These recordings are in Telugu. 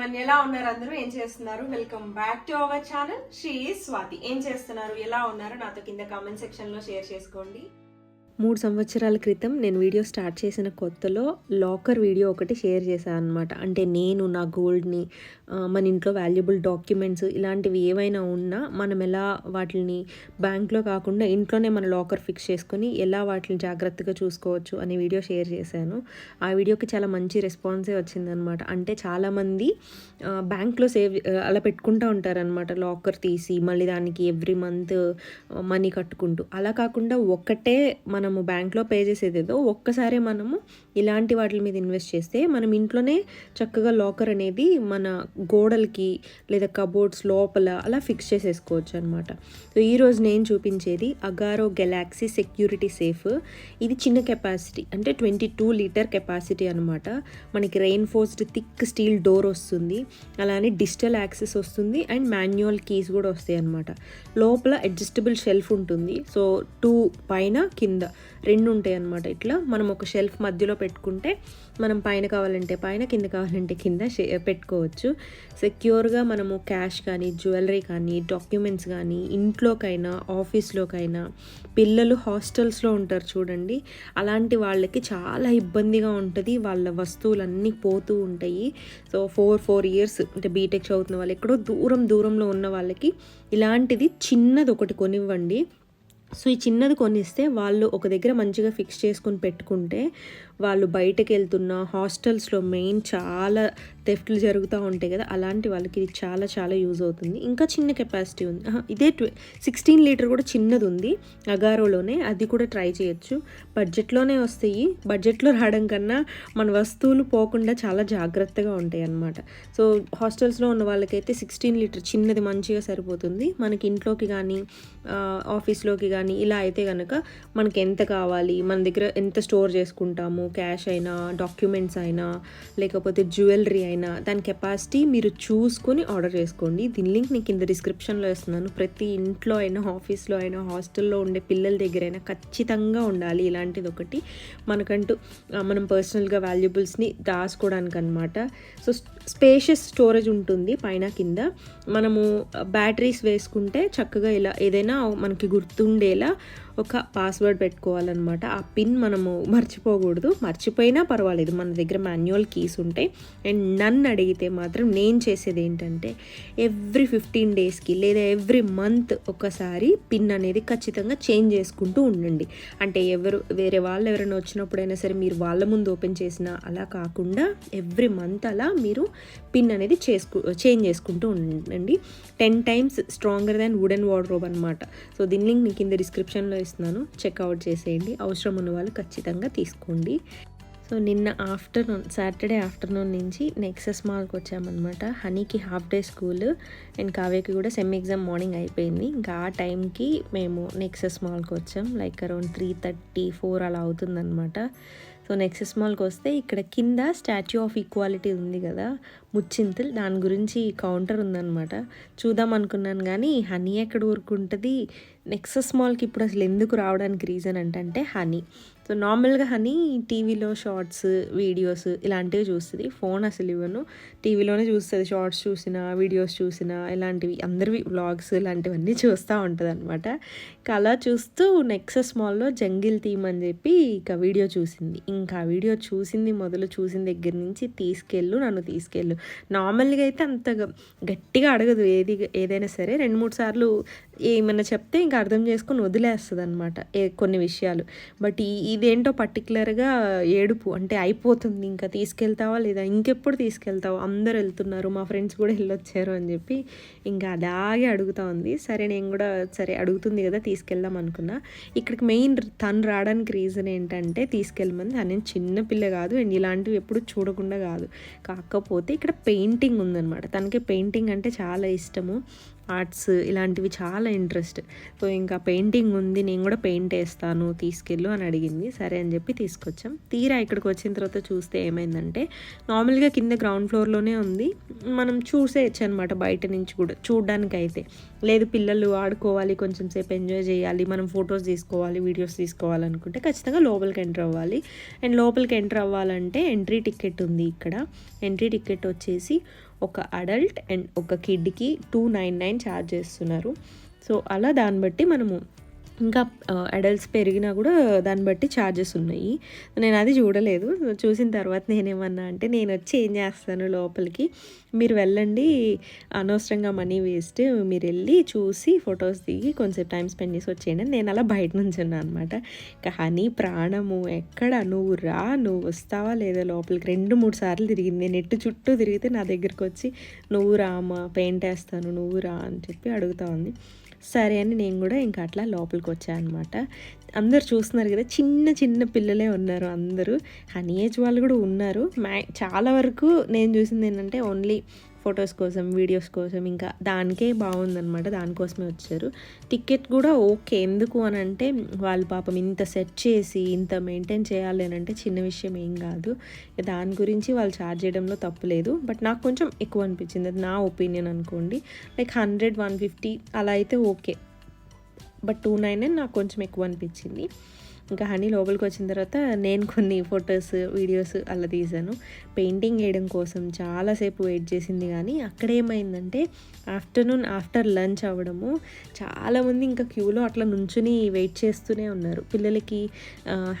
ఎవ్రీవన్ ఎలా ఉన్నారు అందరూ? ఏం చేస్తున్నారు? Welcome back to our channel Sri Swathi ఏం చేస్తున్నారు? ఎలా ఉన్నారు? నాతో కింద కామెంట్ సెక్షన్లో షేర్ చేసుకోండి. మూడు సంవత్సరాల క్రితం నేను వీడియో స్టార్ట్ చేసిన కొత్తలో లాకర్ వీడియో ఒకటి షేర్ చేశాను అనమాట అంటే నేను నా గోల్డ్ని మన ఇంట్లో వాల్యుబుల్ డాక్యుమెంట్స్ ఇలాంటివి ఏవైనా ఉన్నా మనం ఎలా వాటిని బ్యాంక్లో కాకుండా ఇంట్లోనే మన లాకర్ ఫిక్స్ చేసుకొని ఎలా వాటిని జాగ్రత్తగా చూసుకోవచ్చు అనే వీడియో షేర్ చేశాను. ఆ వీడియోకి చాలా మంచి రెస్పాన్సే వచ్చిందనమాట అంటే చాలామంది బ్యాంక్లో సేవ్ అలా పెట్టుకుంటూ ఉంటారనమాట లాకర్ తీసి మళ్ళీ దానికి ఎవ్రీ మంత్ మనీ కట్టుకుంటూ. అలా కాకుండా ఒక్కటే మనము బ్యాంక్లో పే చేసేదేదో ఒక్కసారే మనము ఇలాంటి వాటి మీద ఇన్వెస్ట్ చేస్తే మనం ఇంట్లోనే చక్కగా లాకర్ అనేది మన గోడలకి లేదా కబోర్డ్స్ లోపల అలా ఫిక్స్ చేసేసుకోవచ్చు అనమాట సో ఈరోజు నేను చూపించేది అగారో గెలాక్సీ సెక్యూరిటీ సేఫ్. ఇది చిన్న కెపాసిటీ అంటే ట్వంటీ టూ లీటర్ కెపాసిటీ అనమాట మనకి రెయిన్ఫోర్స్డ్ థిక్ స్టీల్ డోర్ వస్తుంది అలానే డిజిటల్ యాక్సెస్ వస్తుంది అండ్ మాన్యువల్ కీస్ కూడా వస్తాయి అనమాట లోపల అడ్జస్టబుల్ షెల్ఫ్ ఉంటుంది సో టూ పైన కింద రెండు ఉంటాయి అనమాట ఇట్లా. మనం ఒక షెల్ఫ్ మధ్యలో పెట్టుకుంటే మనం పైన కావాలంటే పైన కింద కావాలంటే కింద పెట్టుకోవచ్చు. సెక్యూర్గా మనము క్యాష్ కానీ జ్యువెలరీ కానీ డాక్యుమెంట్స్ కానీ ఇంట్లోకైనా ఆఫీస్లోకైనా పిల్లలు హాస్టల్స్లో ఉంటారు చూడండి అలాంటి వాళ్ళకి చాలా ఇబ్బందిగా ఉంటుంది. వాళ్ళ వస్తువులన్నీ పోతూ ఉంటాయి. సో ఫోర్ ఫోర్ ఇయర్స్ అంటే బీటెక్ చదువుతున్న వాళ్ళు ఎక్కడో దూరం దూరంలో ఉన్న వాళ్ళకి ఇలాంటిది చిన్నది ఒకటి కొనివ్వండి. సో ఈ చిన్నది కొనిస్తే వాళ్ళు ఒక దగ్గర మంచిగా ఫిక్స్ చేసుకొని పెట్టుకుంటే వాళ్ళు బయటకు వెళ్తున్న హాస్టల్స్లో మెయిన్ చాలా థెఫ్ట్లు జరుగుతూ ఉంటాయి కదా అలాంటి వాళ్ళకి ఇది చాలా చాలా యూజ్ అవుతుంది. ఇంకా చిన్న కెపాసిటీ ఉంది. ఇదే సిక్స్టీన్ లీటర్ కూడా చిన్నది ఉంది. అగారోలోనే అది కూడా ట్రై చేయొచ్చు. బడ్జెట్లోనే వస్తాయి. బడ్జెట్లో రావడం కన్నా మన వస్తువులు పోకుండా చాలా జాగ్రత్తగా ఉంటాయి అన్నమాట. సో హాస్టల్స్లో ఉన్న వాళ్ళకైతే సిక్స్టీన్ లీటర్ చిన్నది మంచిగా సరిపోతుంది. మనకి ఇంట్లోకి కానీ ఆఫీస్లోకి కానీ ఇలా అయితే కనుక మనకి ఎంత కావాలి మన దగ్గర ఎంత స్టోర్ చేసుకుంటాము క్యాష్ అయినా డాక్యుమెంట్స్ అయినా లేకపోతే జ్యువెలరీ అయినా దాని కెపాసిటీ మీరు చూసుకొని ఆర్డర్ చేసుకోండి. దీని లింక్ నేను కింద డిస్క్రిప్షన్లో ఇస్తున్నాను. ప్రతి ఇంట్లో అయినా ఆఫీస్లో అయినా హాస్టల్లో ఉండే పిల్లల దగ్గర అయినా ఖచ్చితంగా ఉండాలి. ఇలాంటిది ఒకటి. మనకంటూ మనం పర్సనల్గా వాల్యుబుల్స్ని దాచుకోవడానికి అనమాట సో స్పేషియస్ స్టోరేజ్ ఉంటుంది పైన కింద. మనము బ్యాటరీస్ వేసుకుంటే చక్కగా ఇలా ఏదైనా మనకి గుర్తుండేలా ఒక పాస్వర్డ్ పెట్టుకోవాలన్నమాట. ఆ పిన్ మనము మర్చిపోకూడదు. మర్చిపోయినా పర్వాలేదు. మన దగ్గర మాన్యువల్ కీస్ ఉంటాయి. అండ్ నన్ను అడిగితే మాత్రం నేను చేసేది ఏంటంటే ఎవ్రీ ఫిఫ్టీన్ డేస్కి లేదా ఎవ్రీ మంత్ ఒకసారి పిన్ అనేది ఖచ్చితంగా చేంజ్ చేసుకుంటూ ఉండండి. అంటే ఎవరు వేరే వాళ్ళు ఎవరైనా వచ్చినప్పుడైనా సరే మీరు వాళ్ళ ముందు ఓపెన్ చేసినా అలా కాకుండా ఎవ్రీ మంత్ అలా మీరు పిన్ అనేది చేసుకు చేంజ్ చేసుకుంటూ ఉండండి. Ten times stronger than wooden wardrobe అనమాట సో దీని లింక్ నేను కింద డిస్క్రిప్షన్లో ఇస్తున్నాను. చెక్అవుట్ చేసేయండి. అవసరం ఉన్న వాళ్ళు ఖచ్చితంగా తీసుకోండి. సో నిన్న ఆఫ్టర్నూన్ సాటర్డే ఆఫ్టర్నూన్ నుంచి నెక్సెస్ మాల్కి వచ్చామన్నమాట. హనీకి హాఫ్ డే స్కూల్ అండ్ కావ్యకి కూడా సెమ్ ఎగ్జామ్ మార్నింగ్ అయిపోయింది. ఇంకా ఆ టైంకి మేము నెక్సెస్ మాల్కి వచ్చాం. Like around three thirty four అలా అవుతుందన్నమాట. సో నెక్సెస్ మాల్కి వస్తే ఇక్కడ కింద స్టాచ్యూ ఆఫ్ ఈక్వాలిటీ ఉంది కదా ముచ్చింతల్. దాని గురించి కౌంటర్ ఉందన్నమాట. చూద్దాం అనుకున్నాను కానీ హనీ ఎక్కడ ఊరుకుంటుంది? నెక్సెస్ మాల్కి ఇప్పుడు అసలు ఎందుకు రావడానికి రీజన్ అంటే హనీ. సో నార్మల్గా హనీ టీవీలో షార్ట్స్ వీడియోస్ ఇలాంటివి చూస్తుంది. ఫోన్ అసలు ఇవ్వను. టీవీలోనే చూస్తుంది. షార్ట్స్ చూసినా వీడియోస్ చూసినా ఇలాంటివి. అందరివి వ్లాగ్స్ ఇలాంటివన్నీ చూస్తూ ఉంటుంది అనమాట అలా చూస్తూ నెక్సెస్ మాల్లో జంగిల్ థీమ్ అని చెప్పి ఇక వీడియో చూసింది. ఇంకా వీడియో చూసింది మొదలు చూసిన దగ్గర నుంచి తీసుకెళ్ళు నన్ను తీసుకెళ్ళు. నార్మల్గా అయితే అంత గట్టిగా అడగదు. ఏది ఏదైనా సరే రెండు మూడు సార్లు ఏమైనా చెప్తే ఇంకా అర్థం చేసుకొని వదిలేస్తుంది అనమాట కొన్ని విషయాలు. బట్ ఇదేంటో పర్టికులర్గా ఏడుపు అంటే అయిపోతుంది. ఇంకా తీసుకెళ్తావా లేదా? ఇంకెప్పుడు తీసుకెళ్తావా? అందరు వెళ్తున్నారు మా ఫ్రెండ్స్ కూడా వెళ్ళొచ్చారు అని చెప్పి ఇంకా అలాగే అడుగుతా ఉంది. సరే నేను కూడా సరే అడుగుతుంది కదా తీసుకెళ్దాం అనుకున్నా. ఇక్కడికి మెయిన్ తను రావడానికి రీజన్ ఏంటంటే తీసుకెళ్ళమని తను చిన్న పిల్ల కాదు అండ్ ఇలాంటివి ఎప్పుడు చూడకుండా కాదు. కాకపోతే ఇక్కడ పెయింటింగ్ ఉందన్నమాట. తనకి పెయింటింగ్ అంటే చాలా ఇష్టము. ఆర్ట్స్ ఇలాంటివి చాలా ఇంట్రెస్ట్. సో ఇంకా పెయింటింగ్ ఉంది నేను కూడా పెయింట్ వేస్తాను తీసుకెళ్ళు అని అడిగింది. సరే అని చెప్పి తీసుకొచ్చాం. తీరా ఇక్కడికి వచ్చిన తర్వాత చూస్తే ఏమైందంటే నార్మల్గా కింద గ్రౌండ్ ఫ్లోర్లోనే ఉంది. మనం చూసేయచ్చు అనమాట బయట నుంచి కూడా చూడడానికి అయితే లేదు పిల్లలు ఆడుకోవాలి కొంచెం సేపు ఎంజాయ్ చేయాలి మనం ఫొటోస్ తీసుకోవాలి వీడియోస్ తీసుకోవాలనుకుంటే ఖచ్చితంగా లోపలికి ఎంటర్ అవ్వాలి. అండ్ లోపలికి ఎంటర్ అవ్వాలంటే ఎంట్రీ టికెట్ ఉంది ఇక్కడ. ఎంట్రీ టికెట్ వచ్చేసి ఒక అడల్ట్ అండ్ ఒక కిడ్కి టూ నైన్ నైన్ ఛార్జ్ చేస్తున్నారు. సో అలా దాన్ని బట్టి మనము ఇంకా అడల్ట్స్ పెరిగినా కూడా దాన్ని బట్టి ఛార్జెస్ ఉన్నాయి. నేను అది చూడలేదు. చూసిన తర్వాత నేనేమన్నా అంటే నేను వచ్చి ఏం చేస్తాను లోపలికి? మీరు వెళ్ళండి. అనవసరంగా మనీ వేస్ట్. మీరు వెళ్ళి చూసి ఫొటోస్ దిగి కొంచెం టైం స్పెండ్ చేసి వచ్చేయండి నేను అలా బయట నుంచి ఉన్నాను అనమాట ఇంకా హనీ ప్రాణము ఎక్కడ? నువ్వు రా. నువ్వు వస్తావా లేదా లోపలికి? రెండు మూడు సార్లు తిరిగింది. నేను ఎట్టు చుట్టూ తిరిగితే నా దగ్గరికి వచ్చి నువ్వు రామా పెయింట్ వేస్తాను. నువ్వు రా అని చెప్పి అడుగుతా ఉంది. సరే అని నేను కూడా ఇంకా అట్లా లోపలికి వచ్చాను అనమాట అందరు చూస్తున్నారు కదా చిన్న చిన్న పిల్లలే ఉన్నారు అందరూ. హనీ ఏజ్ వాళ్ళు కూడా ఉన్నారు. మ్యా చాలా వరకు నేను చూసింది ఏంటంటే ఓన్లీ ఫొటోస్ కోసం వీడియోస్ కోసం ఇంకా దానికే బాగుందనమాట దానికోసమే వచ్చారు. టికెట్ కూడా ఓకే. ఎందుకు అని అంటే వాళ్ళు పాపం ఇంత సెట్ చేసి ఇంత మెయింటైన్ చేయాలి అని అంటే చిన్న విషయం ఏం కాదు. దాని గురించి వాళ్ళు ఛార్జ్ చేయడంలో తప్పులేదు బట్ నాకు కొంచెం ఎక్కువ అనిపించింది. అది నా ఒపీనియన్ అనుకోండి. లైక్ హండ్రెడ్ వన్ ఫిఫ్టీ అలా అయితే ఓకే. బట్ టూ నైన్ నాకు కొంచెం ఎక్కువ అనిపించింది. ఇంకా హనీ లోపలికి వచ్చిన తర్వాత నేను కొన్ని ఫొటోస్ వీడియోస్ అలా తీశాను. పెయింటింగ్ వేయడం కోసం చాలాసేపు వెయిట్ చేసింది కానీ అక్కడ ఏమైందంటే ఆఫ్టర్నూన్ ఆఫ్టర్ లంచ్ అవ్వడము చాలామంది ఇంకా క్యూలో అట్లా నుంచుని వెయిట్ చేస్తూనే ఉన్నారు. పిల్లలకి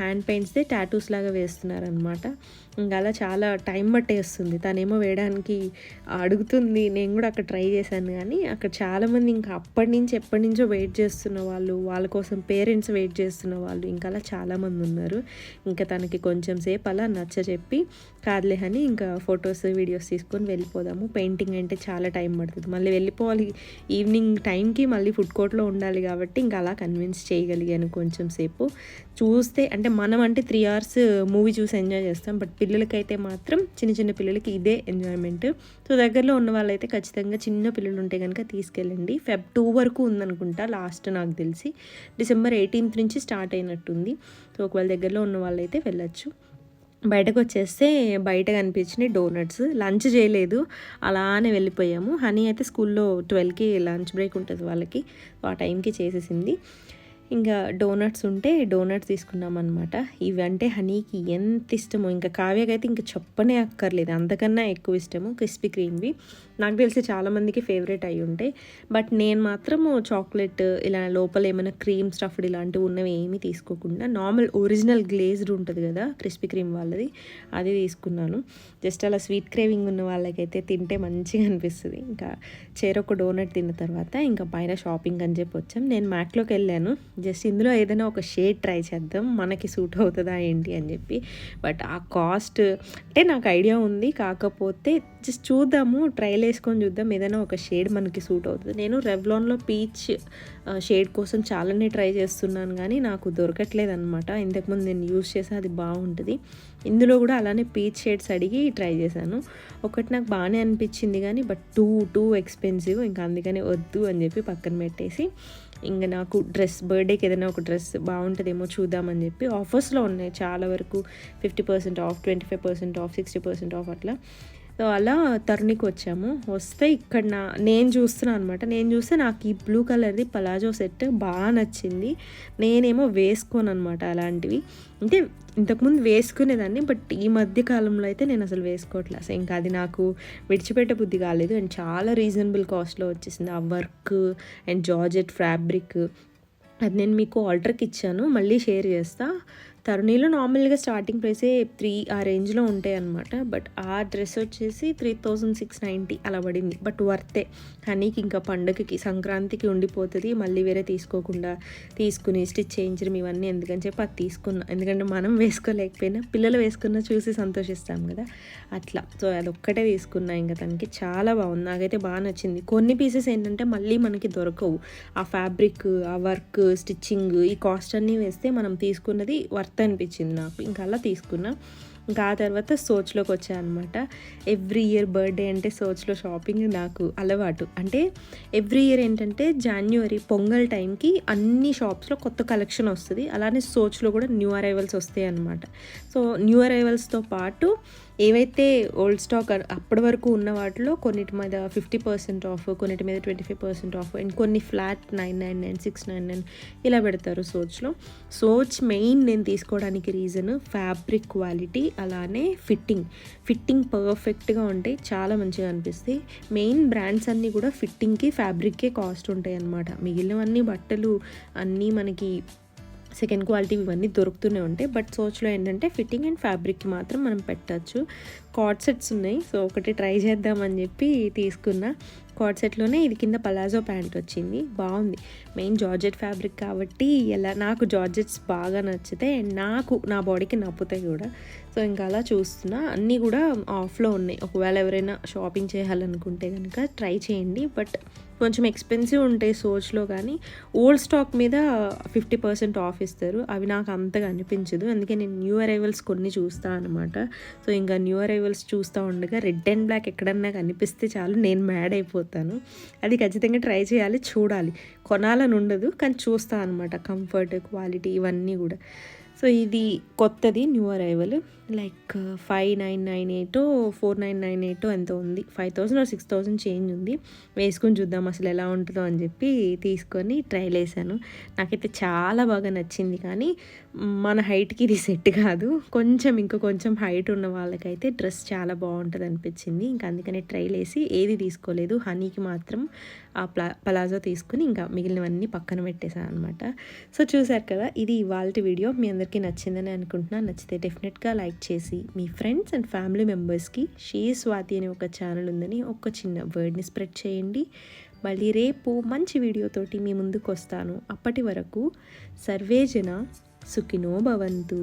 హ్యాండ్ పెయింట్స్దే టాటూస్ లాగా వేస్తున్నారనమాట ఇంకా అలా చాలా టైం పట్టేస్తుంది. తనేమో వేయడానికి అడుగుతుంది. నేను కూడా అక్కడ ట్రై చేశాను కానీ అక్కడ చాలామంది ఇంకా అప్పటి నుంచి ఎప్పటి నుంచో వెయిట్ చేస్తున్న వాళ్ళు వాళ్ళ కోసం పేరెంట్స్ వెయిట్ చేస్తున్న వాళ్ళు ఇంకా అలా చాలామంది ఉన్నారు. ఇంకా తనకి కొంచెం సేపు అలా నచ్చ చెప్పి కాదులే అని ఇంకా ఫొటోస్ వీడియోస్ తీసుకొని వెళ్ళిపోదాము. పెయింటింగ్ అంటే చాలా టైం పడుతుంది. మళ్ళీ వెళ్ళిపోవాలి. ఈవినింగ్ టైంకి మళ్ళీ ఫుడ్ కోర్ట్లో ఉండాలి కాబట్టి ఇంకా అలా కన్విన్స్ చేయగలిగాను కొంచెం సేపు. చూస్తే అంటే మనం అంటే త్రీ అవర్స్ మూవీ చూసి ఎంజాయ్ చేస్తాం. బట్ పిల్లలకైతే మాత్రం చిన్న చిన్న పిల్లలకి ఇదే ఎంజాయ్మెంట్ సో దగ్గరలో ఉన్న వాళ్ళైతే ఖచ్చితంగా చిన్న పిల్లలు ఉంటే కనుక తీసుకెళ్ళండి. ఫెబ్ టూ వరకు ఉందనుకుంటా లాస్ట్ నాకు తెలిసి. డిసెంబర్ ఎయిటీన్త్ నుంచి స్టార్ట్ అయినట్టుంది. సో ఒకవేళ దగ్గరలో ఉన్న వాళ్ళైతే వెళ్ళచ్చు. బయటకు వచ్చేస్తే బయట కనిపించినాయి డోనట్స్ లంచ్ చేయలేదు. అలానే వెళ్ళిపోయాము. హనీ అయితే స్కూల్లో ట్వెల్వ్కి లంచ్ బ్రేక్ ఉంటుంది వాళ్ళకి. ఆ టైంకి చేసేసింది. ఇంకా డోనట్స్ ఉంటే డోనట్స్ తీసుకున్నాం అనమాట ఇవి అంటే హనీకి ఎంత ఇష్టమో ఇంకా కావ్యకైతే ఇంకా చెప్పనే అక్కర్లేదు. అంతకన్నా ఎక్కువ ఇష్టము క్రిస్పీ క్రీమ్వి. నాకు తెలిసి చాలామందికి ఫేవరెట్ అయి ఉంటాయి బట్ నేను మాత్రము చాక్లెట్ ఇలా లోపల ఏమైనా క్రీమ్ స్టఫ్డ్ ఇలాంటివి ఉన్నవి ఏమీ తీసుకోకుండా నార్మల్ ఒరిజినల్ గ్లేజ్డ్ ఉంటుంది కదా క్రిస్పీ క్రీమ్ వాళ్ళది అది తీసుకున్నాను. జస్ట్ అలా స్వీట్ క్రేవింగ్ ఉన్న వాళ్ళకైతే తింటే మంచిగా అనిపిస్తుంది. ఇంకా చేరొక డోనట్ తిన్న తర్వాత ఇంకా పైన షాపింగ్ అని చెప్పి వచ్చాం. నేను మ్యాక్లోకి వెళ్ళాను. జస్ట్ ఇందులో ఏదైనా ఒక షేడ్ ట్రై చేద్దాం మనకి సూట్ అవుతుందా ఏంటి అని చెప్పి. బట్ ఆ కాస్ట్ అంటే నాకు ఐడియా ఉంది. కాకపోతే జస్ట్ చూద్దాము ట్రైల్ వేసుకొని చూద్దాం. ఏదైనా ఒక షేడ్ మనకి సూట్ అవుతుంది. నేను రెవ్లాన్లో పీచ్ షేడ్ కోసం చాలానే ట్రై చేస్తున్నాను కానీ నాకు దొరకట్లేదు అనమాట ఇంతకుముందు నేను యూస్ చేసా అది బాగుంటుంది. ఇందులో కూడా అలానే పీచ్ షేడ్స్ అడిగి ట్రై చేశాను. ఒకటి నాకు బాగానే అనిపించింది కానీ బట్ టూ టూ ఎక్స్పెన్సివ్ ఇంకా అందుకని వద్దు అని చెప్పి పక్కన పెట్టేసి ఇంకా నాకు డ్రెస్ బర్త్డేకి ఏదైనా ఒక డ్రెస్ బాగుంటుందేమో చూద్దామని చెప్పి ఆఫర్స్లో ఉన్నాయి. చాలా వరకు fifty percent off twenty five percent off sixty percent off అట్లా. సో అలా తరుణికి వచ్చాము వస్తే ఇక్కడ నా నేను చూస్తున్నాను అనమాట నేను చూస్తే నాకు ఈ బ్లూ కలర్ది పలాజో సెట్ బాగా నచ్చింది. నేనేమో వేసుకోను అనమాట అలాంటివి. అంటే ఇంతకుముందు వేసుకునేదాన్ని బట్ ఈ మధ్య కాలంలో అయితే నేను అసలు వేసుకోవట్లేదు అసలు ఇంకా అది నాకు విడిచిపెట్టే బుద్ధి కాలేదు. అండ్ చాలా రీజనబుల్ కాస్ట్లో వచ్చేసింది. ఆ వర్క్ అండ్ జార్జెట్ ఫ్యాబ్రిక్. అది నేను మీకు ఆర్డర్కి ఇచ్చాను. మళ్ళీ షేర్ చేస్తాను తరుణీలో నార్మల్గా స్టార్టింగ్ ప్రైసే త్రీ ఆ రేంజ్లో ఉంటాయి అనమాట బట్ ఆ డ్రెస్ వచ్చేసి త్రీ థౌజండ్ సిక్స్ నైంటీ అలా పడింది. బట్ వర్తే హనీకి ఇంకా పండగకి సంక్రాంతికి ఉండిపోతుంది. మళ్ళీ వేరే తీసుకోకుండా తీసుకుని స్టిచ్ చేయించడం ఇవన్నీ ఎందుకని చెప్పి అది తీసుకున్నా. ఎందుకంటే మనం వేసుకోలేకపోయినా పిల్లలు వేసుకున్న చూసి సంతోషిస్తాం కదా. అట్లా. సో అది ఒక్కటే తీసుకున్నా ఇంకా తనకి. చాలా బాగుంది. నాకైతే బాగా నచ్చింది. కొన్ని పీసెస్ ఏంటంటే మళ్ళీ మనకి దొరకవు. ఆ ఫ్యాబ్రిక్ ఆ వర్క్ స్టిచ్చింగ్ ఈ కాస్ట్ అన్నీ వేస్తే మనం తీసుకున్నది వర్త్ అనిపించింది నాకు. ఇంకా అలా తీసుకున్నా. ఇంకా ఆ తర్వాత సోచ్లోకి వచ్చాయన్నమాట ఎవ్రీ ఇయర్ బర్త్డే అంటే సోచ్లో షాపింగ్ నాకు అలవాటు. అంటే ఎవ్రీ ఇయర్ ఏంటంటే జాన్యువరి పొంగల్ టైంకి అన్ని షాప్స్లో కొత్త కలెక్షన్ వస్తుంది. అలానే సోచ్లో కూడా న్యూ అరైవల్స్ వస్తాయి అనమాట సో న్యూ అరైవల్స్తో పాటు ఏవైతే ఓల్డ్ స్టాక్ అప్పటి వరకు ఉన్న వాటిలో కొన్నిటి మీద ఫిఫ్టీ పర్సెంట్ ఆఫ్ కొన్నిటి మీద twenty five percent off and కొన్ని flat nine nine nine six nine nine ఇలా పెడతారు సోచ్లో. సోచ్ మెయిన్ నేను తీసుకోవడానికి రీజన్ ఫ్యాబ్రిక్ క్వాలిటీ అలానే ఫిట్టింగ్. ఫిట్టింగ్ పర్ఫెక్ట్గా ఉంటాయి చాలా మంచిగా అనిపిస్తాయి. మెయిన్ బ్రాండ్స్ అన్నీ కూడా ఫిట్టింగ్కి ఫ్యాబ్రిక్కే కాస్ట్ ఉంటాయి అన్నమాట మిగిలినవన్నీ బట్టలు అన్నీ మనకి సెకండ్ క్వాలిటీ ఇవన్నీ దొరుకుతూనే ఉంటాయి. బట్ సోచ్లో ఏంటంటే ఫిట్టింగ్ అండ్ ఫ్యాబ్రిక్కి మాత్రం మనం పెట్టచ్చు. కార్డ్ సెట్స్ ఉన్నాయి. సో ఒకటి ట్రై చేద్దామని చెప్పి తీసుకున్న. కార్డ్ సెట్లోనే ఇది కింద పలాజో ప్యాంట్ వచ్చింది. బాగుంది. మెయిన్ జార్జెట్ ఫ్యాబ్రిక్ కాబట్టి ఎలా నాకు జార్జెట్స్ బాగా నచ్చితే నాకు నా బాడీకి నప్పుతాయి కూడా. సో ఇంకా అలా చూస్తున్నా. అన్నీ కూడా ఆఫ్లో ఉన్నాయి. ఒకవేళ ఎవరైనా షాపింగ్ చేయాలనుకుంటే కనుక ట్రై చేయండి. బట్ కొంచెం ఎక్స్పెన్సివ్ ఉంటాయి సోచ్లో కానీ ఓల్డ్ స్టాక్ మీద ఫిఫ్టీ పర్సెంట్ ఆఫ్ ఇస్తారు. అవి నాకు అంతగా అనిపించదు. అందుకే నేను న్యూ అరైవల్స్ కొన్ని చూస్తాను అనమాట సో ఇంకా న్యూ అరైవల్స్ చూస్తూ ఉండగా రెడ్ అండ్ బ్లాక్ ఎక్కడన్నా కనిపిస్తే చాలు నేను మ్యాడ్ అయిపోతాను. అది ఖచ్చితంగా ట్రై చేయాలి చూడాలి. కొనాలని ఉండదు కానీ చూస్తా అనమాట కంఫర్ట్ క్వాలిటీ ఇవన్నీ కూడా. సో ఇది కొత్తది new arrival like five nine nine eight four nine nine eight ఎంతో ఉంది. Five thousand six thousand change ఉంది. వేసుకొని చూద్దాం అసలు ఎలా ఉంటుందో అని చెప్పి తీసుకొని ట్రైల్ వేసాను నాకైతే చాలా బాగా నచ్చింది కానీ మన హైట్కి ఇది సెట్ కాదు. కొంచెం ఇంకా కొంచెం హైట్ ఉన్న వాళ్ళకైతే డ్రెస్ చాలా బాగుంటుంది అనిపించింది. ఇంకా అందుకని ట్రైల్ వేసి ఏది తీసుకోలేదు. హనీకి మాత్రం ఆ ప్లా పలాజో తీసుకుని ఇంకా మిగిలినవన్నీ పక్కన పెట్టేశాను అనమాట సో చూసారు కదా ఇది ఇవాళ వీడియో. మీ అందరికీ నచ్చిందని అనుకుంటున్నాను. నచ్చితే డెఫినెట్గా లైక్ చేసి మీ ఫ్రెండ్స్ అండ్ ఫ్యామిలీ మెంబర్స్కి షే స్వాతి అనే ఒక ఛానల్ ఉందని ఒక చిన్న వర్డ్ని స్ప్రెడ్ చేయండి. మళ్ళీ రేపు మంచి వీడియోతోటి మీ ముందుకు వస్తాను అప్పటి వరకు సర్వేజన సుఖినో భవంతు.